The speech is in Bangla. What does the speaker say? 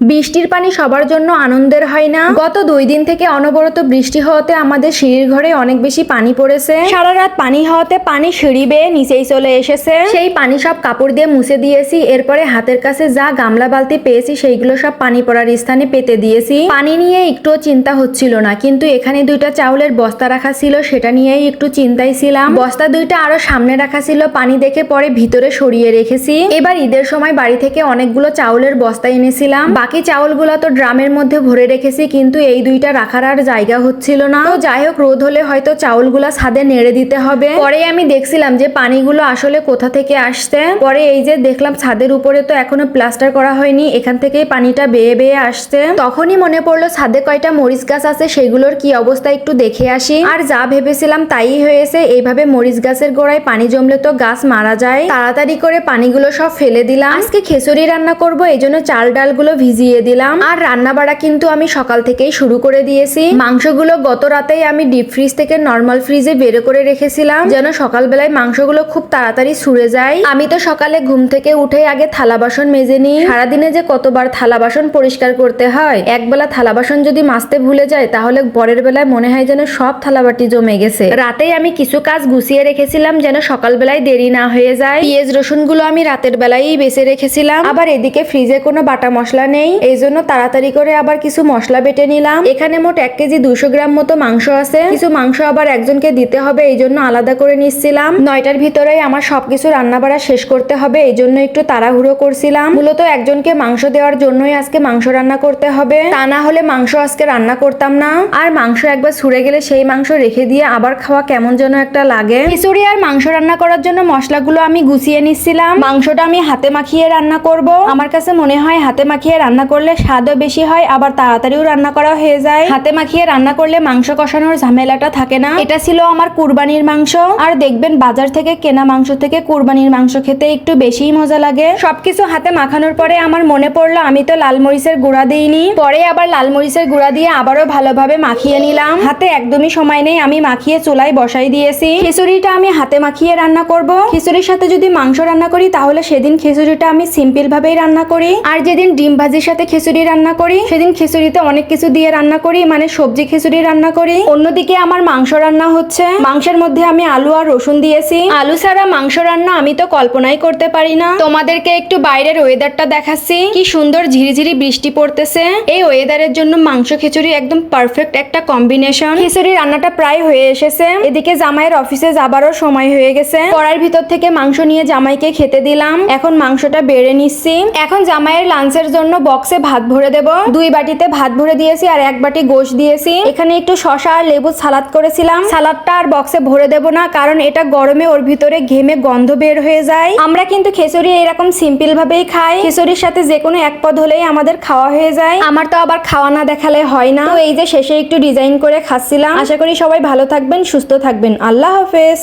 বৃষ্টির পানি সবার জন্য আনন্দের হয় না। গত দুই দিন থেকে অনবরত বৃষ্টি হওয়াতে আমাদের সিঁড়ির ঘরে অনেক বেশি পানি পড়েছে। সারা রাত পানি হওয়াতে পানি সিঁড়ি বেয়ে নিচেই চলে এসেছে। সেই পানি সব কাপড় দিয়ে মুছে দিয়েছি। এরপরে হাতের কাছে যা গামলা বালতি পেয়েছি, সেইগুলো সব পানি পড়ার স্থানে পেতে দিয়েছি। পানি নিয়ে একটুও চিন্তা হচ্ছিল না, কিন্তু এখানে দুইটা চাউলের বস্তা রাখা ছিল, সেটা নিয়েই একটু চিন্তায় ছিলাম। বস্তা দুইটা আরও সামনে রাখা ছিল, পানি দেখে পরে ভিতরে সরিয়ে রেখেছি। এবার ঈদের সময় বাড়ি থেকে অনেকগুলো চাউলের বস্তা এনেছিলাম। বাকি চাউলগুলো তো ড্রামের মধ্যে ভরে রেখেছি, কিন্তু এই দুইটা রাখার আর জায়গা হচ্ছিল না। তো যাই হোক, রোদ হলে হয়তো চাউলগুলো ছাদে নেড়ে দিতে হবে। পরে আমি দেখছিলাম যে পানিগুলো আসলে কোথা থেকে আসছে। পরে এই যে দেখলাম ছাদের উপরে তো এখনও প্লাস্টার করা হয়নি, এখান থেকেই পানিটা বেয়ে বেয়ে আসছে। তখনই মনে পড়ল, ছাদে কয়টা মরিচ গাছ আছে, সেগুলোর কি অবস্থা একটু দেখে আসি। আর যা ভেবেছিলাম তাই হয়েছে, এইভাবে মরিচ গাছের গোড়ায় পানি জমলে তো গাছ মারা যায়। তাড়াতাড়ি করে পানিগুলো সব ফেলে দিলাম। আজকে খিচুড়ি রান্না করব, এই জন্য চাল ডালগুলো ভিজিয়ে দিলাম। আর রান্না বাড়া কিন্তু আমি সকাল থেকেই শুরু করে দিয়েছি। মাংসগুলো গত রাতেই আমি ডিপ ফ্রিজ থেকে নর্মাল ফ্রিজে বের করে রেখেছিলাম। যেন সকালবেলায় মাংসগুলো খুব তাড়াতাড়ি ছুড়ে যায়। আমি তো সকালে ঘুম থেকে উঠে আগে থালা বাসন মেজে নিই। সারাদিনে যে কতবার থালা বাসন পরিষ্কার করতে হয়, একবেলা থালা বাসন যদি মাজতে ভুলে যায়, তাহলে পরের বেলায় মনে হয় যেন সব থালাবাটি জমে গেছে। রাতেই আমি কিছু কাজ গুছিয়ে রেখেছিলাম যেন সকালবেলায় দেরি না হয়ে যায়। পেঁয়াজ রসুনগুলো আমি রাতের বেলায় বেছে রেখেছিলাম। আবার এদিকে ফ্রিজে কোনো বাটা মশলা নেই। এই জন্য তাড়াতাড়ি করে আবার কিছু মশলা বেটে নিলাম। এখানে মোট এক কেজি দুশো গ্রাম মতো মাংস আছে। কিছু মাংস আবার একজনকে দিতে হবে এই জন্য আলাদা করে নিচ্ছিলাম। নয়টার ভিতরেই আমার সবকিছু রান্না বাড়া শেষ করতে হবে এই জন্য একটু তাড়াহুড়ো করছিলাম। মূলত একজনকে মাংস দেওয়ার জন্যই আজকে মাংস রান্না করতে হবে। তা না হলে মাংস আজকে রান্না করতাম না। আর মাংস একবার ছুড়ে গেলে সেই মাংস রেখে দিয়ে আবার খাওয়া কেমন যেন একটা লাগে। খিচুড়ি আর মাংস রান্না করার জন্য মশলাগুলো আমি গুছিয়ে নিচ্ছিলাম। মাংসটা আমি হাতে মাখিয়ে রান্না করব। আমার কাছে মনে হয় হাতে মাখিয়ে রান্না করলে স্বাদও বেশি হয়, আবার তাড়াতাড়িও রান্না করা হয়ে যায়। হাতে মাখিয়ে রান্না করলে মাংস কষানোর ঝামেলাটা থাকে না। এটা ছিল আমার কুরবানির মাংস। আর দেখবেন বাজার থেকে কেনা মাংস থেকে কুরবানির মাংস খেতে একটু বেশিই মজা লাগে। সবকিছু হাতে মাখানোর পরে আমার মনে পড়ল, আমি তো লাল মরিচের গুঁড়া দিইনি। পরে আবার লাল মরিচের গুঁড়া দিয়ে আবারও ভালোভাবে মাখিয়ে নিলাম। হাতে একদমই সময় নেই, আমি মাখিয়ে চুলায় বসাই দিয়েছি। খিচুড়িটা আমি হাতে মাখিয়ে রান্না করব। খিচুড়ির সাথে যদি মাংস রান্না করি, তাহলে সেদিন খিচুড়িটা আমি সিম্পল ভাবেই রান্না করি। আর যেদিন ডিম ভাজির সাথে খিচুড়ি রান্না করি। সেদিন খিচুড়িতে অনেক কিছু দিয়ে রান্না করি মানে সবজি খিচুড়ি রান্না করি। অন্যদিকে আমার মাংস রান্না হচ্ছে। মাংসের মধ্যে আমি আলু আর রসুন দিয়েছি। আলু ছাড়া মাংস রান্না আমি তো কল্পনাই করতে পারি না। তোমাদেরকে একটু বাইরের ওয়েদারটা দেখাচ্ছি। কি সুন্দর ঝিরিঝিরি বৃষ্টি পড়তেছে। এই ওয়েদারের জন্য মাংস খিচুড়ি একদম পারফেক্ট একটা কম্বিনেশন খিচুড়ি রান্নাটা প্রায় হয়ে এসেছে। এদিকে জামাইয়ের অফিসে যাবারও সময় হয়ে গেছে। কড়াইয়ের ভিতর থেকে মাংস নিয়ে জামাইকে খেতে দিলাম। এখন মাংসটা বেড়ে নিচ্ছি। এখন জামাইয়ের লাঞ্চের জন্য বক্সে ভাত ভরে দেব। দুই বাটিতে ভাত ভরে দিয়েছি আর এক বাটি গোশ দিয়েছি। এখানে একটু শশা আর লেবু সালাদ করেছিলাম। সালাদটা আর বক্সে ভরে দেব না, কারণ এটা গরমে ওর ভিতরে ঘেমে গন্ধ বের হয়ে যায়। আমরা কিন্তু খিচুড়ি এরকম সিম্পল ভাবেই খাই। খিচুড়ির সাথে যে কোনো এক পদ হলেই আমাদের খাওয়া হয়ে যায়। আমার তো আবার খাওয়া না দেখালে হয় না। তো এই যে শেষে একটু ডিজাইন করে খাচ্ছিলাম। আশা করি সবাই ভালো থাকবেন, সুস্থ থাকবেন। আল্লাহ হাফেজ।